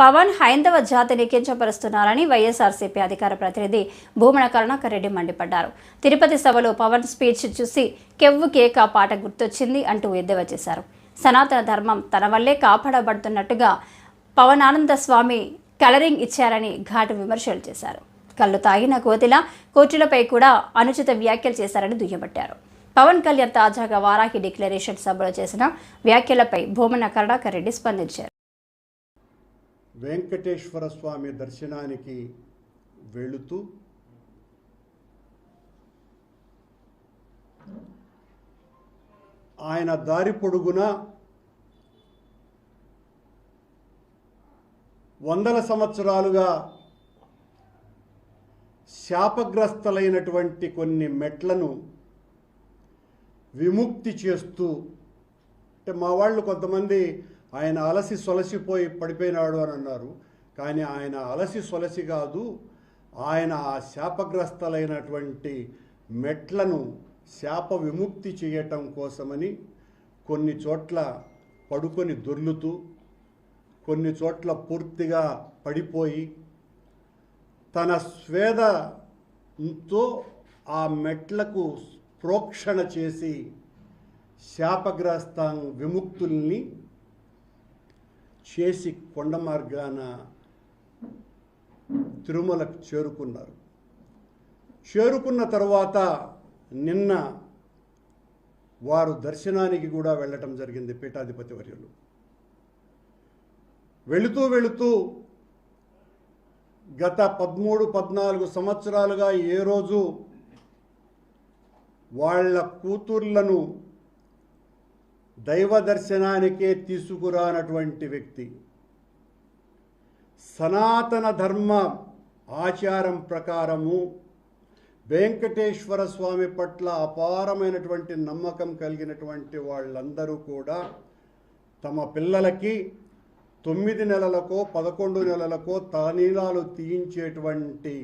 పవన్ హైందవ జాతిని కించపరుస్తున్నారని వైఎస్ఆర్సీపీ అధికార ప్రతినిధి భూమన కరుణాకర్ రెడ్డి మండిపడ్డారు. తిరుపతి సభలో పవన్ స్పీచ్ చూసి కెవ్వు కేక పాట గుర్తొచ్చింది అంటూ ఎద్దేవా చేశారు. సనాతన ధర్మం తన వల్లే కాపాడబడుతున్నట్టుగా పవనానంద స్వామి కలరింగ్ ఇచ్చారని ఘాటు విమర్శలు చేశారు. కళ్ళు తాగిన కోతిలా కోర్టులపై కూడా అనుచిత వ్యాఖ్యలు చేశారని దుయ్యబట్టారు. పవన్ కళ్యాణ్ తాజాగా వారాహి డిక్లరేషన్ సభలో చేసిన వ్యాఖ్యలపై భూమన కరుణాకర్ రెడ్డి స్పందించారు. వెంకటేశ్వర స్వామి దర్శనానికి వెళుతూ ఆయన దారి పొడుగున వందల సంవత్సరాలుగా శాపగ్రస్తలైనటువంటి కొన్ని మెట్లను విముక్తి చేస్తూ అంటే మా వాళ్ళు కొంతమంది ఆయన అలసి సొలసిపోయి పడిపోయినాడు అని అన్నారు. కానీ ఆయన అలసి సొలసి కాదు ఆయన ఆ శాపగ్రస్తలైనటువంటి మెట్లను శాప విముక్తి చేయటం కోసమని కొన్ని చోట్ల పడుకొని దొర్లుతూ కొన్ని చోట్ల పూర్తిగా పడిపోయి తన స్వేదంతో ఆ మెట్లకు ప్రోక్షణ చేసి శాపగ్రస్త విముక్తుల్ని చేసి కొండ మార్గాన తిరుమలకు చేరుకున్నారు. చేరుకున్న తర్వాత నిన్న వారు దర్శనానికి కూడా వెళ్ళటం జరిగింది పీఠాధిపతి వర్యులు. వెళుతూ వెళుతూ గత పదమూడు పద్నాలుగు సంవత్సరాలుగా ఏ రోజు వాళ్ళ కూతుర్లను దైవ దర్శనానికే తీసుకురానటువంటి వ్యక్తి. సనాతన ధర్మ ఆచారం ప్రకారము వెంకటేశ్వర స్వామి పట్ల అపారమైనటువంటి నమ్మకం కలిగినటువంటి వాళ్ళందరూ కూడా తమ పిల్లలకి తొమ్మిది నెలలకో పదకొండు నెలలకో తలనీలాలు తీయించేటువంటి